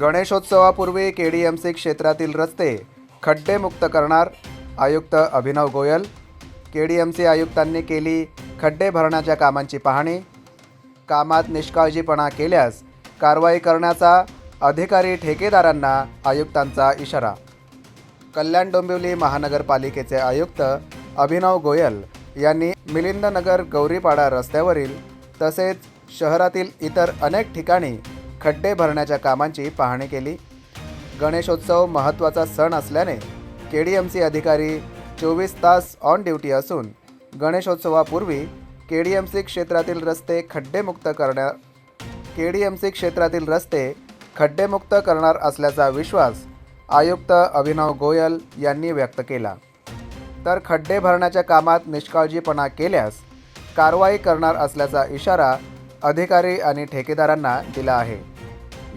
गणेशोत्सवापूर्वी K D M C क्षेत्रातील रस्ते खड्डेमुक्त करणार आयुक्त Abhinav Goyal. K D M C आयुक्तांनी केली खड्डे भरण्याच्या कामांची पाहणी. कामात निष्काळजीपणा केल्यास कारवाई करण्याचा अधिकारी ठेकेदारांना आयुक्तांचा इशारा. कल्याण डोंबिवली महानगरपालिकेचे आयुक्त अभिनव गोयल यांनी मिलिंदनगर गौरीपाडा रस्त्यावरील तसेच शहरातील इतर अनेक ठिकाणी खड्डे भरण्याच्या कामांची पाहणी केली. गणेशोत्सव महत्त्वाचा सण असल्याने के डी एम सी अधिकारी चोवीस तास ऑन ड्युटी असून गणेशोत्सवापूर्वी के डी एम सी क्षेत्रातील रस्ते खड्डेमुक्त करण्या के डी एम सी क्षेत्रातील रस्ते खड्डेमुक्त करणार असल्याचा विश्वास आयुक्त अभिनव गोयल यांनी व्यक्त केला. तर खड्डे भरण्याच्या कामात निष्काळजीपणा केल्यास कारवाई करणार असल्याचा इशारा अधिकारी आणि ठेकेदारांना दिला आहे.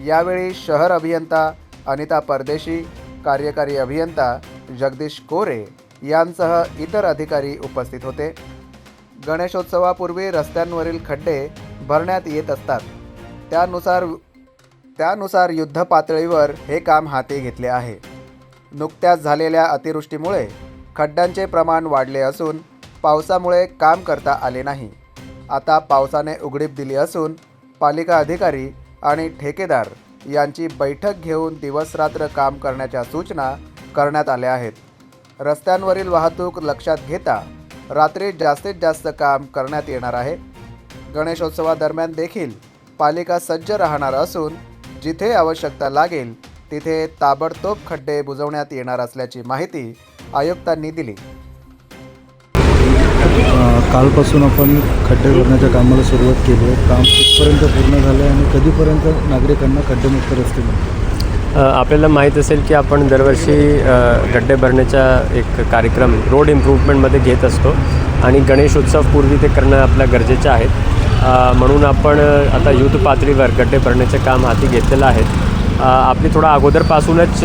यावेळी शहर अभियंता अनिता परदेशी कार्यकारी अभियंता जगदीश कोरे यांसह इतर अधिकारी उपस्थित होते. गणेशोत्सवापूर्वी रस्त्यांवरील खड्डे भरण्यात येत असतात. त्यानुसार त्यानुसार युद्ध पातळीवर हे काम हाती घेतले आहे. नुकत्याच झालेल्या अतिवृष्टीमुळे खड्ड्यांचे प्रमाण वाढले असून पावसामुळे काम करता आले नाही. आता पावसाने उघडीप दिली असून पालिका अधिकारी आणि ठेकेदार यांची बैठक घेऊन दिवसरात्र काम करण्याच्या सूचना करण्यात आल्या आहेत. रस्त्यांवरील वाहतूक लक्षात घेता रात्री जास्तीत जास्त काम करण्यात येणार आहे. गणेशोत्सवादरम्यान देखील पालिका सज्ज राहणार असून जिथे आवश्यकता लागेल तिथे ताबडतोब खड्डे बुजवण्यात येणार असल्याची माहिती आयुक्तांनी दिली. कालपासून आपण खड्डे भरण्याच्या कामाला सुरुवात केली आहे. काम कुठपर्यंत पूर्ण झालं आहे आणि कधीपर्यंत नागरिकांना खड्डेमुक्त रस्ते मिळतील? आपल्याला माहीत असेल की आपण दरवर्षी खड्डे गड्डे भरण्याचा एक कार्यक्रम रोड इम्प्रूव्हमेंटमध्ये घेत असतो. आणि गणेशोत्सवपूर्वी ते करणं आपल्या गरजेचं आहे. म्हणून आपण आता युद्ध पातळीवर गड्डे भरण्याचे काम हाती घेतलेलं आहे. आपली थोडा अगोदरपासूनच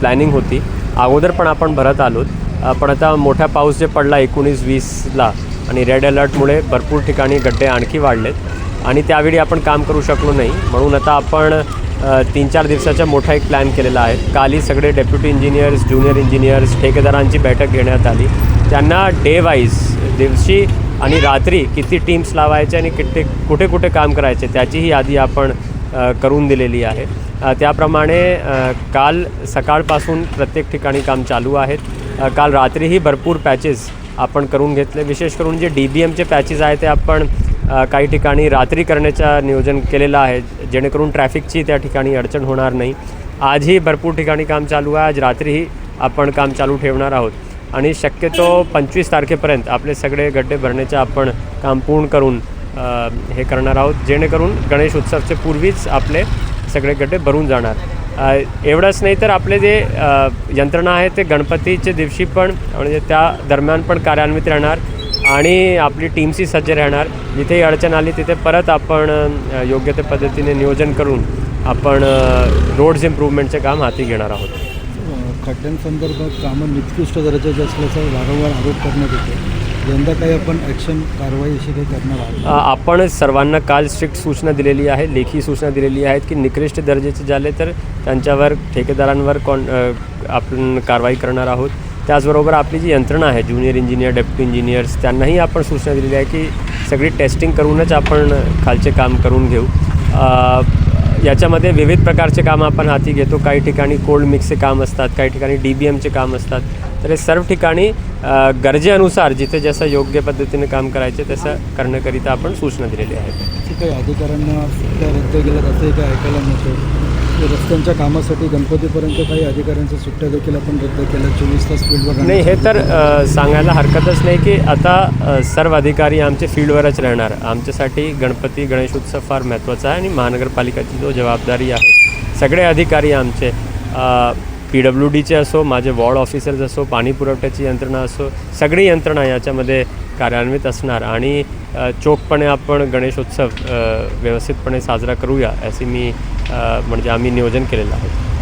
प्लॅनिंग होती. अगोदर पण आपण भरत आलोत. पण आता मोठा पाऊस जे पडला एकोणीस वीसला आणि रेड अलर्टमुळे भरपूर ठिकाणी गड्डे आणखी वाढलेत. आणि त्यावेळी आपण काम करू शकलो नाही. म्हणून आता आपण तीन चार दिवसाचा मोठा एक प्लॅन केलेला आहे. कालही सगळे डेप्युटी इंजिनियर्स ज्युनियर इंजिनियर्स ठेकेदारांची बैठक घेण्यात आली. त्यांना डे वाईज दिवशी आणि रात्री किती टीम्स लावायचे आणि किती कुठे कुठे काम करायचे त्याचीही यादी आपण करून दिलेली आहे. त्याप्रमाणे काल सकाळपासून प्रत्येक ठिकाणी काम चालू आहेत. काल रात्रीही भरपूर पॅचेस आपण करून घेतले. विशेष करून जे डी बी एमचे पॅचेस आहे ते आपण काही ठिकाणी रात्री करण्याचं नियोजन केलेलं आहे. जेणेकरून ट्रॅफिकची त्या ठिकाणी अडचण होणार नाही. आजही भरपूर ठिकाणी काम चालू आहे. आज रात्रीही आपण काम चालू ठेवणार आहोत. आणि शक्यतो पंचवीस तारखेपर्यंत आपले सगळे गड्डे भरण्याचं आपण काम पूर्ण करून हे करणार आहोत. जेणेकरून गणेश उत्सवचे पूर्वीच आपले सगळे गड्डे भरून जाणार. एवढंच नाही तर आपले जे यंत्रणा आहे ते गणपतीच्या दिवशी पण म्हणजे त्या दरम्यान पण कार्यान्वित राहणार आणि आपली टीमशी सज्ज राहणार. जिथेही अडचण आली तिथे परत आपण योग्य त्या पद्धतीने नियोजन करून आपण रोड्स इम्प्रूव्हमेंटचे काम हाती घेणार आहोत. खड्ड्यांसंदर्भात कामं निकृष्ट दर्जाचे असल्याचा वारंवार आरोप करण्यात येतो यंदा काही आपण ॲक्शन कारवाई अशी काही करणार आहोत? आपण सर्वांना काल स्ट्रिक्ट सूचना दिलेली आहे लेखी सूचना दिलेली आहेत की निकृष्ट दर्जाचे झाले तर त्यांच्यावर ठेकेदारांवर कॉन आपण कारवाई करणार आहोत. त्याचबरोबर आपली जी यंत्रणा आहे ज्युनियर इंजिनियर डेप्टी इंजिनियर्स त्यांनाही आपण सूचना दिलेली आहे की सगळी टेस्टिंग करूनच आपण खालचे काम करून घेऊ. याच्यामध्ये विविध प्रकारचे कामं आपण हाती घेतो. काही ठिकाणी कोल्ड मिक्सचे काम असतात काही ठिकाणी डी बी एमचे काम असतात. तर हे सर्व ठिकाणी गरजेनुसार जिथे जसं योग्य पद्धतीने काम करायचे तसं करण्याकरिता आपण सूचना दिलेली आहे काही अधिकाऱ्यांना रद्द ऐकायला मिळतं. रस्त्यांच्या कामासाठी गणपतीपर्यंत काही अधिकाऱ्यांच्या सुट्ट्या देखील आपण रद्द केल्या. चोवीस तास फील्डवर नाही हे तर सांगायला हरकतच नाही की आता सर्व अधिकारी आमचे फील्डवरच राहणार. आमच्यासाठी गणपती गणेश उत्सव फार महत्त्वाचा आहे आणि महानगरपालिकेची जो जबाबदारी आहे सगळे अधिकारी आमचे पी डब्ल्यू डीचे असो माझे वॉर्ड ऑफिसर्स असो पाणी पुरवठ्याची यंत्रणा असो सगळी यंत्रणा याच्यामध्ये कार्यान्वित असणार. आणि चोखपणे आपण गणेशोत्सव व्यवस्थितपणे साजरा करूया असे मी म्हणजे आम्ही नियोजन केलेलं आहे.